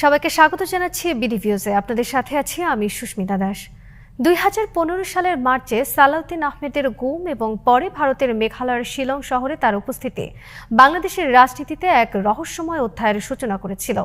সবাইকে স্বাগত জানাচ্ছি বিডি ভিউজে। আপনাদের সাথে আছি আমি সুস্মিতা দাস। দুই হাজার পনেরো সালের মার্চে সালাউদ্দিন আহমেদের গুম এবং পরে ভারতের মেঘালয়ের শিলং শহরে তার উপস্থিতি বাংলাদেশের রাজনীতিতে এক রহস্যময় অধ্যায়ের সূচনা করেছিল।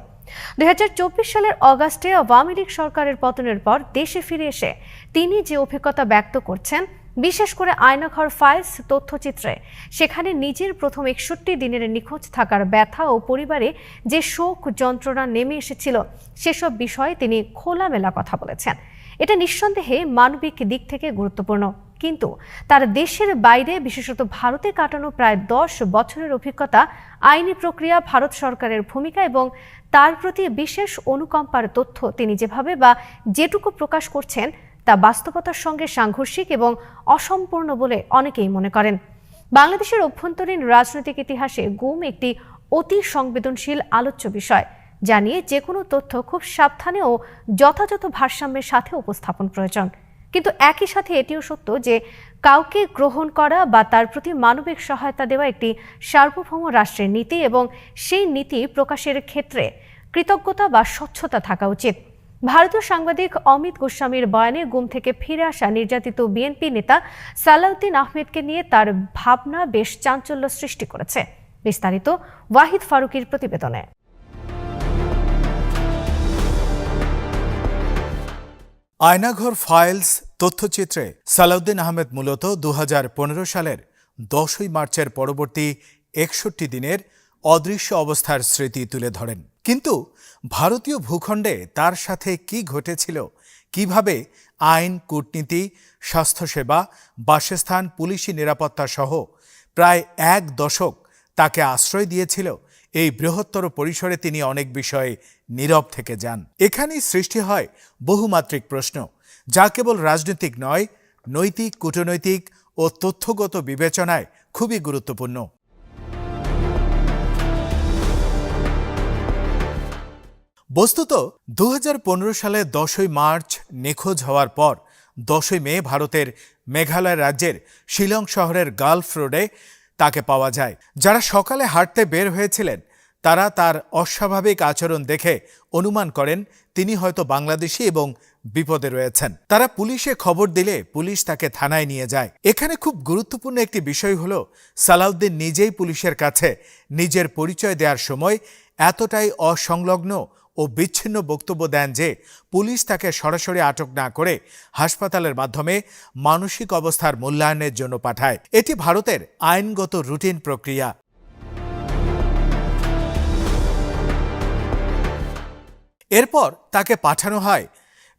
দুই হাজার চব্বিশ সালের অগাস্টে আওয়ামী লীগ সরকারের পতনের পর দেশে ফিরে এসে তিনি যে অভিজ্ঞতা ব্যক্ত করছেন বিশেষ করে আয়নাঘর ফাইলস, তথ্যচিত্রে। সেখানে নিজের প্রথম একষট্টি দিনের নিখোঁজ থাকার ব্যথা ও পরিবারে যে শোক যন্ত্রণা নেমে এসেছিল, সেসব বিষয়ে তিনি খোলামেলা কথা বলেছেন। এটা নিঃসন্দেহে মানবিক দিক থেকে গুরুত্বপূর্ণ। কিন্তু তার দেশের বাইরে, বিশেষত ভারতে কাটানো প্রায় দশ বছরের অভিজ্ঞতা, আইনি প্রক্রিয়া ভারত সরকারের ভূমিকা এবং তার প্রতি বিশেষ অনুকম্পার তথ্য তিনি যেভাবে বা যেটুকু প্রকাশ করছেন তা বাস্তবতার সঙ্গে সাংঘর্ষিক এবং অসম্পূর্ণ বলে অনেকেই মনে করেন। বাংলাদেশের অভ্যন্তরীণ রাজনৈতিক ইতিহাসে গুম একটি অতি সংবেদনশীল আলোচ্য বিষয়, যা নিয়ে যে কোনো তথ্য খুব সাবধানে ও যথাযথ ভারসাম্যের সাথে উপস্থাপন প্রয়োজন। কিন্তু একই সাথে এটিও সত্য যে, কাউকে গ্রহণ করা বা তার প্রতি মানবিক সহায়তা দেওয়া একটি সার্বভৌম রাষ্ট্রের নীতি এবং সেই নীতি প্রকাশের ক্ষেত্রে কৃতজ্ঞতা বা স্বচ্ছতা থাকা উচিত। ভারতীয় সাংবাদিক অমিত গোস্বামীর বয়ানে গুম থেকে ফিরে আসা নির্যাতিত বিএনপি নেতা সালাউদ্দিন আহমেদকে নিয়ে তার ভাবনা বেশ চাঞ্চল্য সৃষ্টি করেছে। বিস্তারিত ওয়াহিদ ফারুকির প্রতিবেদনে। আয়নাঘর ফাইলস তথ্যচিত্রে সালাউদ্দিন আহমেদ মূলত দু হাজার পনেরো সালের দশই মার্চের পরবর্তী একষট্টি দিনের অদৃশ্য অবস্থার স্মৃতি তুলে ধরেন। কিন্তু ভারতীয় ভূখণ্ডে তার সাথে কি ঘটেছিল? কীভাবে আইন, কূটনীতি, স্বাস্থ্যসেবা, বাসস্থান, পুলিশি নিরাপত্তা সহ প্রায় এক দশক তাকে আশ্রয় দিয়েছিল, এই বৃহত্তর পরিসরে তিনি অনেক বিষয়ে নীরব থেকে যান। এখানেই সৃষ্টি হয় বহুমাত্রিক প্রশ্ন, যা কেবল রাজনৈতিক নয়, নৈতিক, কূটনৈতিক ও তথ্যগত বিবেচনায় খুবই গুরুত্বপূর্ণ। বস্তুত দু হাজার পনেরো সালে দশই মার্চ নিখোঁজ হওয়ার পর, দশই মে ভারতের মেঘালয় রাজ্যের শিলং শহরের গালফ রোডে তাকে পাওয়া যায়। যারা সকালে হাঁটতে বের হয়েছিলেন, তারা তার অস্বাভাবিক আচরণ দেখে অনুমান করেন তিনি হয়তো বাংলাদেশি এবং বিপদে রয়েছেন। তারা পুলিশে খবর দিলে পুলিশ তাকে থানায় নিয়ে যায়। এখানে খুব গুরুত্বপূর্ণ একটি বিষয় হল, সালাউদ্দিন নিজেই পুলিশের কাছে নিজের পরিচয় দেওয়ার সময় এতটাই অসংলগ্ন ও বিচ্ছিন্ন বক্তব্য দেন যে পুলিশ তাকে সরাসরি আটক না করে হাসপাতালের মাধ্যমে মানসিক অবস্থার মূল্যায়নের জন্য পাঠায়। এটি ভারতের আইনগত রুটিন প্রক্রিয়া। এরপর তাকে পাঠানো হয়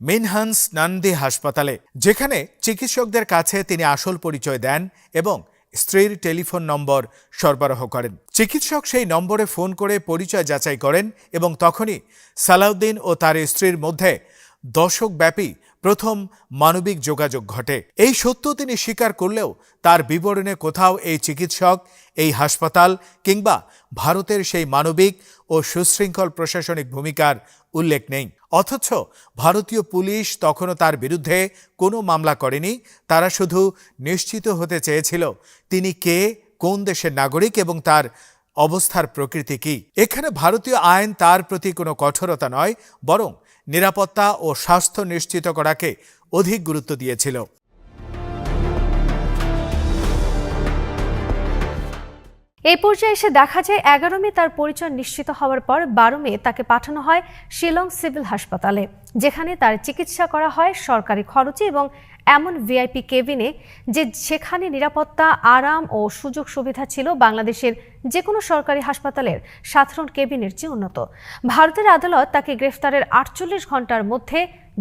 মিনহান্স নান্দি হাসপাতালে, যেখানে চিকিৎসকদের কাছে তিনি আসল পরিচয় দেন এবং স্ত্রীর টেলিফোন নম্বর সরবরাহ করেন। চিকিৎসক সেই নম্বরে ফোন করে পরিচয় যাচাই করেন এবং তখনই সালাউদ্দিন ও তার স্ত্রীর মধ্যে দশকব্যাপী প্রথম মানবিক যোগাযোগ ঘটে। এই সত্য তিনি স্বীকার করলেও তার বিবরণে কোথাও এই চিকিৎসক, এই হাসপাতাল কিংবা ভারতের সেই মানবিক ও সুশৃঙ্খল প্রশাসনিক ভূমিকার উল্লেখ নেই। অথচ ভারতীয় পুলিশ তখনও তার বিরুদ্ধে কোনো মামলা করেনি। তারা শুধু নিশ্চিত হতে চেয়েছিল তিনি কে, কোন দেশের নাগরিক এবং তার অবস্থার প্রকৃতি কী। এখানে ভারতীয় আইন তার প্রতি কোনো কঠোরতা নয়, বরং নিরাপত্তা ও স্বাস্থ্য নিশ্চিত করাকে অধিক গুরুত্ব দিয়েছিল। এই পর্যায়ে এসে দেখা যায় এগারো মে তার পরিচয় নিশ্চিত হওয়ার পর বারো মে তাকে পাঠানো হয় শিলং সিভিল হাসপাতালে, যেখানে তার চিকিৎসা করা হয় সরকারি খরচে এবং এমন ভিআইপি কেবিনে যে সেখানে নিরাপত্তা, আরাম ও সুযোগ সুবিধা ছিল বাংলাদেশের যে কোনো সরকারি হাসপাতালের সাধারণ কেবিনের চেয়ে উন্নত। ভারতের আদালত তাকে গ্রেফতারের আটচল্লিশ ঘণ্টার মধ্যে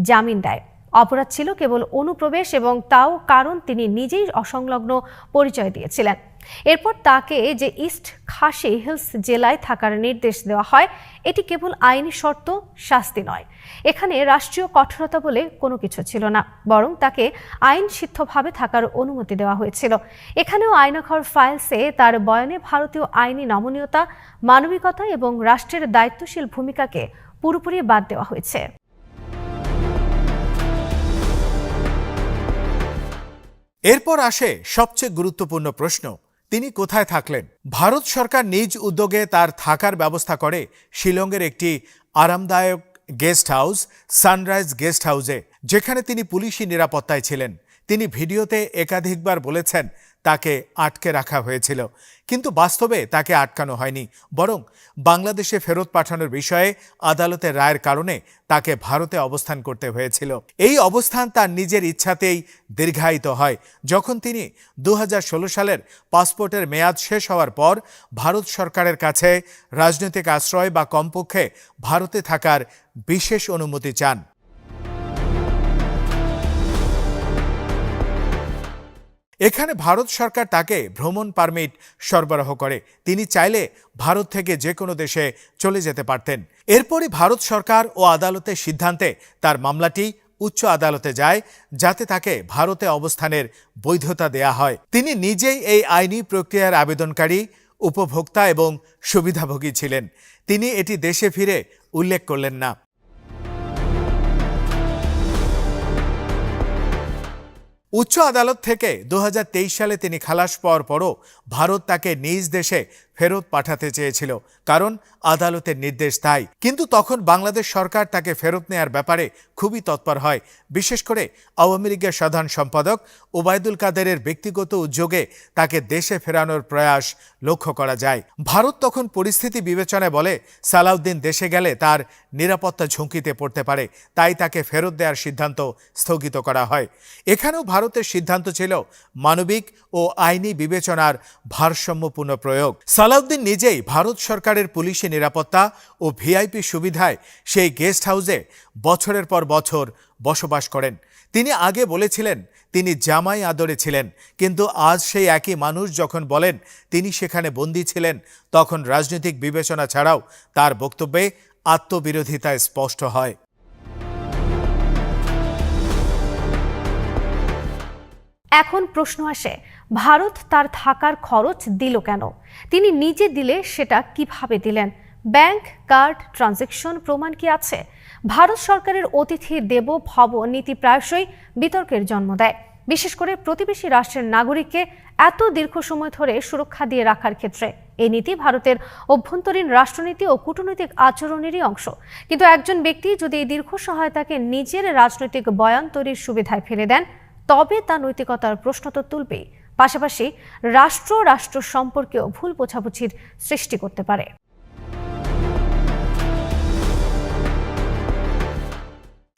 জামিন দেয়। অপরাধ ছিল কেবল অনুপ্রবেশ এবং তাও কারণ তিনি নিজেই অসংলগ্ন পরিচয় দিয়েছিলেন। এরপর তাকে যে ইস্ট খাসি হিলস জেলায় থাকার নির্দেশ দেওয়া হয়, এটি কেবল আইনি শর্ত, শাস্তি নয়। এখানে রাষ্ট্রীয় কঠোরতা বলে কোনো কিছু ছিল না, বরং তাকে আইন সিদ্ধভাবে থাকার অনুমতি দেওয়া হয়েছিল। এখানেও আইনাঘর ফাইলসে তার বয়ানে ভারতীয় আইনি নমনীয়তা, মানবিকতা এবং রাষ্ট্রের দায়িত্বশীল ভূমিকাকে পুরোপুরি বাদ দেওয়া হয়েছে। এরপর আসে সবচেয়ে গুরুত্বপূর্ণ প্রশ্ন তিনি কোথায় থাকলেন? ভারত সরকার নিজ উদ্যোগে তার থাকার ব্যবস্থা করে শিলংয়ের একটি আরামদায়ক গেস্ট হাউস, সানরাইজ গেস্ট হাউসে, যেখানে তিনি পুলিশি নিরাপত্তায় ছিলেন। তিনি ভিডিওতে একাধিকবার বলেছেন তাকে আটকে রাখা হয়েছিল। কিন্তু বাস্তবে তাকে আটকানো হয়নি। বরং বাংলাদেশে ফেরত পাঠানোর বিষয়ে আদালতের রায়ের কারণে তাকে ভারতে অবস্থান করতে হয়েছিল। এই অবস্থান তার নিজের ইচ্ছাতেই দীর্ঘায়িত হয়। যখন তিনি দু হাজার ষোলো সালের পাসপোর্টের মেয়াদ শেষ হওয়ার পর ভারত সরকারের কাছে রাজনৈতিক আশ্রয় বা কমপক্ষে ভারতে থাকার বিশেষ অনুমতি চান। এখানে ভারত সরকার তাকে ভ্রমণ পারমিট সরবরাহ করে। তিনি চাইলে ভারত থেকে যে কোনো দেশে চলে যেতে পারতেন। এরপরই ভারত সরকার ও আদালতের সিদ্ধান্তে তার মামলাটি উচ্চ আদালতে যায়, যাতে তাকে ভারতে অবস্থানের বৈধতা দেয়া হয়। তিনি নিজেই এই আইনি প্রক্রিয়ার আবেদনকারী, উপভোক্তা এবং সুবিধাভোগী ছিলেন। তিনি এটি দেশে ফিরে উল্লেখ করলেন না। উচ্চ আদালত থেকে দু হাজার তেইশ সালে তিনি খালাস পাওয়ার পরও ভারত তাকে নিজ দেশে ফেরত পাঠাতে চেয়েছিল, কারণ আদালতের নির্দেশ তাই। কিন্তু তখন বাংলাদেশ সরকার তাকে ফেরত নেয়ার ব্যাপারে খুবই তৎপর হয়। বিশেষ করে আওয়ামী লীগের সাধারণ সম্পাদক ওবায়দুল কাদেরের ব্যক্তিগত উদ্যোগে তাকে দেশে ফেরানোর প্রয়াস লক্ষ্য করা যায়। ভারত তখন পরিস্থিতি বিবেচনায় বলে, সালাউদ্দিন দেশে গেলে তার নিরাপত্তা ঝুঁকিতে পড়তে পারে, তাই তাকে ফেরত দেওয়ার সিদ্ধান্ত স্থগিত করা হয়। এখানেও ভারতের সিদ্ধান্ত ছিল মানবিক ও আইনি বিবেচনার ভারসাম্যপূর্ণ প্রয়োগ। সালাউদ্দিন নিজেই ভারত সরকারের পুলিশি নিরাপত্তা ও ভিআইপি সুবিধায় সেই গেস্ট হাউসে বছরের পর বছর বসবাস করেন। তিনি আগে বলেছিলেন, তিনি জামাই আদরে ছিলেন, কিন্তু আজ সেই একই মানুষ যখন বলেন তিনি সেখানে বন্দী ছিলেন, তখন রাজনৈতিক বিবেচনা ছাড়াও তার বক্তব্যে আত্মবিরোধিতা স্পষ্ট হয়। এখন প্রশ্ন আসে, ভারত তার থাকার খরচ দিল কেন? তিনি নিজে দিলে সেটা কীভাবে দিলেন? ব্যাংক কার্ড ট্রানজেকশন প্রমাণ কি আছে? ভারত সরকারের অতিথি দেব ভব নীতি প্রায়শই বিতর্কের জন্ম দেয়। বিশেষ করে প্রতিবেশী রাষ্ট্রের নাগরিককে এত দীর্ঘ সময় ধরে সুরক্ষা দিয়ে রাখার ক্ষেত্রে এই নীতি ভারতের অভ্যন্তরীণ রাষ্ট্রনীতি ও কূটনৈতিক আচরণেরই অংশ। কিন্তু একজন ব্যক্তি যদি এই দীর্ঘ সহায়তাকে নিজের রাজনৈতিক বয়ান তৈরির সুবিধায় ফেলে দেন তবে তা নৈতিকতার প্রশ্ন তো তুলবেই। পাশাপাশি রাষ্ট্র রাষ্ট্র সম্পর্কেও ভুল বোঝাবুঝির সৃষ্টি করতে পারে।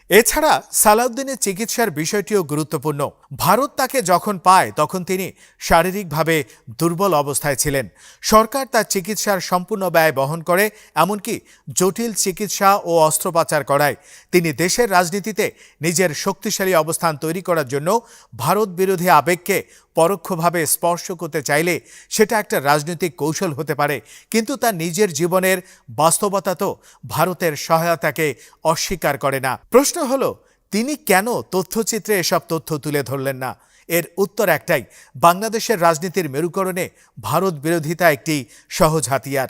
এছাড়া সালাউদ্দিনের চিকিৎসার বিষয়টিও গুরুত্বপূর্ণ। ভারত তাকে যখন পায়, তখন তিনি শারীরিকভাবে দুর্বল অবস্থায় ছিলেন। সরকার তার চিকিৎসার সম্পূর্ণ ব্যয় বহন করে, এমনকি জটিল চিকিৎসা ও অস্ত্রোপচার করায়। তিনি দেশের রাজনীতিতে নিজের শক্তিশালী অবস্থান তৈরি করার জন্য ভারত বিরোধী আবেগকে পরোক্ষভাবে স্পর্শ করতে চাইলে সেটা একটা রাজনৈতিক কৌশল হতে পারে। কিন্তু তার নিজের জীবনের বাস্তবতা তো ভারতের সহায়তাকে অস্বীকার করে না। প্রশ্ন হলো তিনি কেন তথ্যচিত্রে এসব তথ্য তুলে ধরলেন না? এর উত্তর একটাই, বাংলাদেশের রাজনীতির মেরুকরণে ভারত বিরোধিতা একটি সহজ হাতিয়ার।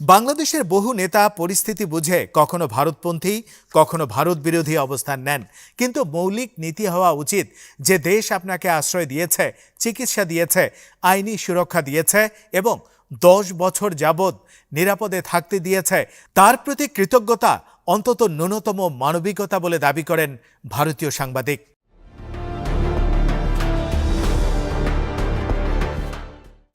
বাংলাদেশের বহু নেতা পরিস্থিতি বুঝে কখনো ভারতপন্থী, কখনো ভারত বিরোধী অবস্থান নেন। কিন্তু মৌলিক নীতি হওয়া উচিত যে দেশ আপনাকে আশ্রয় দিয়েছে, চিকিৎসা দিয়েছে, আইনি সুরক্ষা দিয়েছে এবং দশ বছর যাবৎ নিরাপদে থাকতে দিয়েছে। তার প্রতি কৃতজ্ঞতা অন্তত ন্যূনতম মানবিকতা বলে দাবি করেন ভারতীয় সাংবাদিক।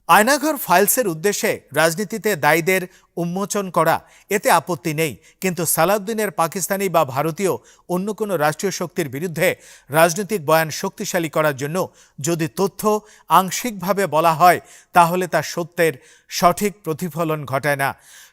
আয়নাঘর ফাইলসের উদ্দেশ্যে রাজনীতিতে দায়ীদের উন্মোচন করা এতে আপত্তি নেই। কিন্তু সালাউদ্দিনের পাকিস্তানি বা ভারতীয় অন্য কোনো রাষ্ট্রীয় শক্তির বিরুদ্ধে রাজনৈতিক বয়ান শক্তিশালী করার জন্য যদি তথ্য আংশিকভাবে বলা হয়, তাহলে তা সত্যের সঠিক প্রতিফলন ঘটায় না।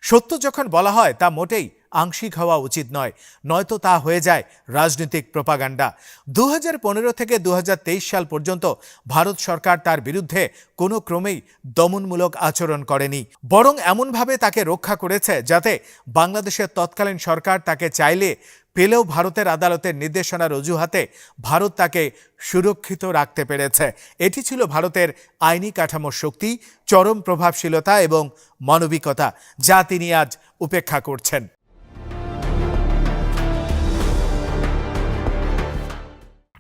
সত্য যখন বলা হয়, তা মোটেই আংশিক হওয়া উচিত নয়। নয়তো তা হয়ে যায় রাজনৈতিক প্রপাগান্ডা। দু পনেরো থেকে দু হাজার তেইশ সাল পর্যন্ত ভারত সরকার তার বিরুদ্ধে কোনো ক্রমেই দমনমূলক আচরণ করেনি। বরং এমনভাবে তাকে রক্ষা করেছে যাতে বাংলাদেশের তৎকালীন সরকার তাকে চাইলে পেলেও ভারতের আদালতের নির্দেশনার অজুহাতে ভারত তাকে সুরক্ষিত রাখতে পেরেছে। এটি ছিল ভারতের আইনি কাঠামোর শক্তি, চরম প্রভাবশীলতা এবং মানবিকতা, যা তিনি আজ উপেক্ষা করছেন।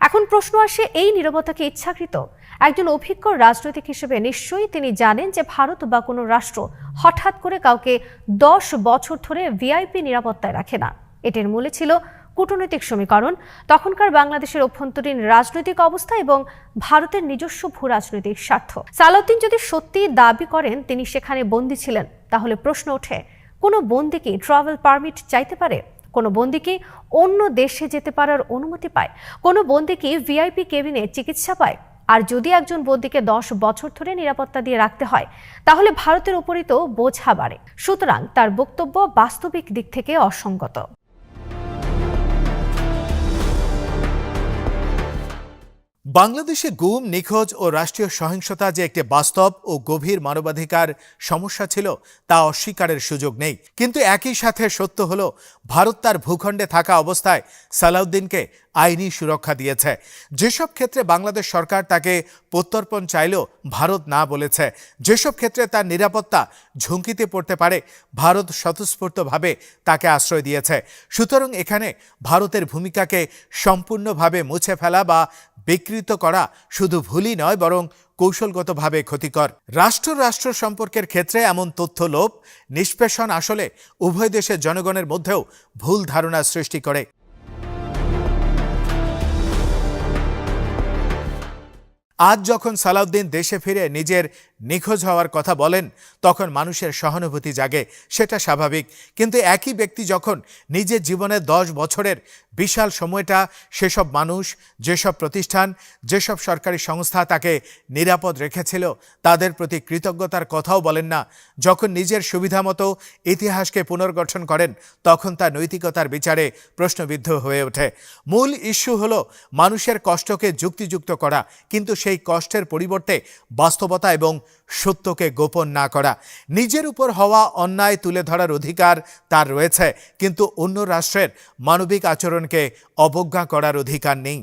এখন প্রশ্ন আসে, এই নীরবতাকে ইচ্ছাকৃত? একজন অভিজ্ঞ রাজনৈতিক হিসেবে নিশ্চয়ই তিনি জানেন যে ভারত বা কোনো রাষ্ট্র হঠাৎ করে কাউকে দশ বছর ধরে ভিআইপি নিরাপত্তায় রাখে না। এটির মূলে ছিল কূটনৈতিক সমীকরণ। তখনকার বাংলাদেশের অভ্যন্তরীণ রাজনৈতিক অবস্থা এবং ভারতের নিজস্ব ভূ রাজনৈতিক স্বার্থ। সালাউদ্দিন যদি সত্যি দাবি করেন, তিনি সেখানে বন্দী ছিলেন। তাহলে প্রশ্ন ওঠে, কোনো বন্দি কি ট্রাভেল পারমিট চাইতে পারে? কোনো বন্দি কি অন্য দেশে যেতে পারার অনুমতি পায়? কোনো বন্দি কি ভিআইপি কেবিনে চিকিৎসা পায়? আর যদি একজন বন্দিকে দশ বছর ধরে নিরাপত্তা দিয়ে রাখতে হয়, তাহলে ভারতের উপরই তো বোঝা বাড়ে। সুতরাং তার বক্তব্য বাস্তবিক দিক থেকে অসঙ্গত। বাংলাদেশে গুম, নিখোঁজ ও রাষ্ট্রীয় সহিংসতা যে একটি বাস্তব ও গভীর মানবাধিকার সমস্যা ছিল, তা অস্বীকারের সুযোগ নেই। কিন্তু একই সাথে সত্য হল, ভারত তার ভূখণ্ডে থাকা অবস্থায় সালাউদ্দিনকে আইনি সুরক্ষা দিয়েছে। যেসব ক্ষেত্রে বাংলাদেশ সরকার তাকে প্রত্যর্পণ চাইলেও ভারত না বলেছে। যেসব ক্ষেত্রে তার নিরাপত্তা ঝুঁকিতে পড়তে পারে, ভারত স্বতঃস্ফূর্তভাবে তাকে আশ্রয় দিয়েছে। সুতরাং এখানে ভারতের ভূমিকাকে সম্পূর্ণভাবে মুছে ফেলা বা বিকৃত করা শুধু ভুলই নয়, বরং কৌশলগতভাবে ক্ষতিকর। রাষ্ট্র রাষ্ট্র সম্পর্কের ক্ষেত্রে এমন তথ্য লোপ, নিষ্পেষণ আসলে উভয় দেশের জনগণের মধ্যেও ভুল ধারণা সৃষ্টি করে। আজ যখন সালাউদ্দিন দেশে ফিরে নিজের নিখোঁজ হওয়ার কথা বলেন, তখন মানুষের সহানুভূতি জাগে, সেটা স্বাভাবিক। কিন্তু একই ব্যক্তি যখন নিজের জীবনের দশ বছরের বিশাল সময়টা সেসব মানুষ, যেসব প্রতিষ্ঠান, যেসব সরকারি সংস্থা তাকে নিরাপদ রেখেছিল, তাদের প্রতি কৃতজ্ঞতার কথাও বলেন না। যখন নিজের সুবিধা মতো ইতিহাসকে পুনর্গঠন করেন, তখন তার নৈতিকতার বিচারে প্রশ্নবিদ্ধ হয়ে ওঠে। মূল ইস্যু হলো মানুষের কষ্টকে যুক্তিযুক্ত করা, কিন্তু সেই কষ্টের পরিবর্তে বাস্তবতা এবং সত্যকে গোপন না করা। নিজের উপর হওয়া অন্যায় তুলে ধরার অধিকার তার রয়েছে, কিন্তু অন্য রাষ্ট্রের মানবিক আচরণকে অবজ্ঞা করার অধিকার নেই।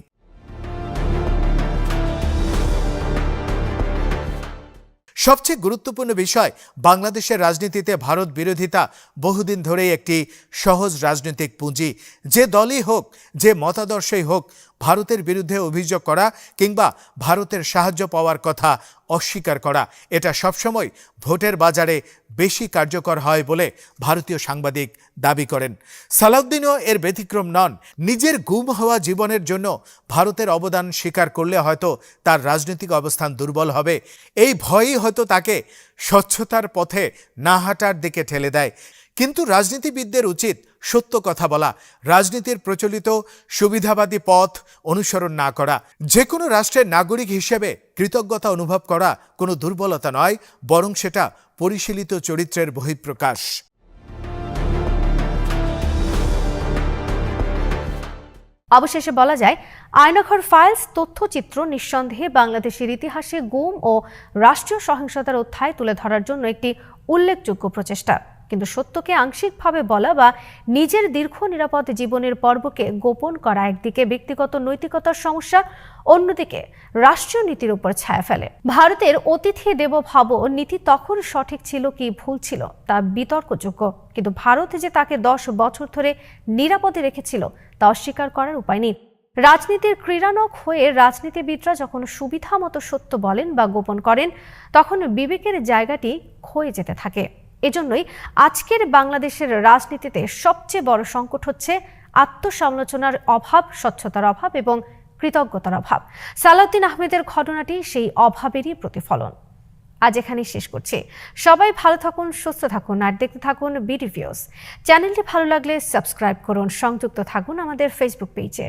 সবচেয়ে গুরুত্বপূর্ণ বিষয়, বাংলাদেশের রাজনীতিতে ভারত বিরোধিতা বহুদিন ধরেই একটি সহজ রাজনৈতিক পুঁজি। যে দলই হোক, যে মতাদর্শই হোক ভারতের বিরুদ্ধে অভিযোগ করা কিংবা ভারতের সাহায্য পাওয়ার কথা অস্বীকার করা। এটা সবসময় ভোটের বাজারে বেশি কার্যকর হয় বলে ভারতীয় সাংবাদিক দাবি করেন। সালাউদ্দিনও এর ব্যতিক্রম নন। নিজের গুম হওয়া জীবনের জন্য ভারতের অবদান স্বীকার করলে হয়তো তার রাজনৈতিক অবস্থান দুর্বল হবে। এই ভয়ই হয়তো তাকে স্বচ্ছতার পথে না হাঁটার দিকে ঠেলে দেয়। কিন্তু রাজনীতিবিদদের উচিত সত্য কথা বলা, রাজনীতির প্রচলিত সুবিধাবাদী পথ অনুসরণ না করা যে কোনো রাষ্ট্রের নাগরিক হিসেবে কৃতজ্ঞতা অনুভব করা কোনো দুর্বলতা নয়, বরং সেটা পরিশীলিত চরিত্রের বহিঃপ্রকাশ। অবশেষে বলা যায়, আয়নাঘর ফাইলস তথ্যচিত্র নিঃসন্দেহে বাংলাদেশের ইতিহাসে গুম ও রাষ্ট্রীয় সহিংসতার অধ্যায় তুলে ধরার জন্য একটি উল্লেখযোগ্য প্রচেষ্টা। কিন্তু সত্যকে আংশিকভাবে বলা বা নিজের দীর্ঘ নিরাপদ জীবনের পর্বকে গোপন করা একদিকে ব্যক্তিগত নৈতিকতার সমস্যা, অন্যদিকে রাষ্ট্রীয় নীতির উপর ছায়া ফেলে। ভারতের অতিথি দেব ভাব নীতি তখন সঠিক ছিল কি ভুল ছিল তা বিতর্কযোগ্য। কিন্তু ভারত যে তাকে দশ বছর ধরে নিরাপদে রেখেছিল তা অস্বীকার করার উপায় নেই। রাজনীতির ক্রীড়ানক হয়ে রাজনীতিবিদরা যখন সুবিধা মতো সত্য বলেন বা গোপন করেন, তখন বিবেকের জায়গাটি ক্ষয়ে যেতে থাকে। এজন্যই আজকের বাংলাদেশের রাজনীতিতে সবচেয়ে বড় সংকট হচ্ছে আত্মসমালোচনার অভাব, স্বচ্ছতার অভাব এবং কৃতজ্ঞতার অভাব। সালাউদ্দিন আহমেদের ঘটনাটি সেই অভাবেরই প্রতিফলন। আজ এখানেই শেষ করছি। সবাই ভালো থাকুন, সুস্থ থাকুন আর দেখতে থাকুন বিডিভিউস চ্যানেলটি ভালো লাগলে সাবস্ক্রাইব করুন, সংযুক্ত থাকুন আমাদের ফেসবুক পেজে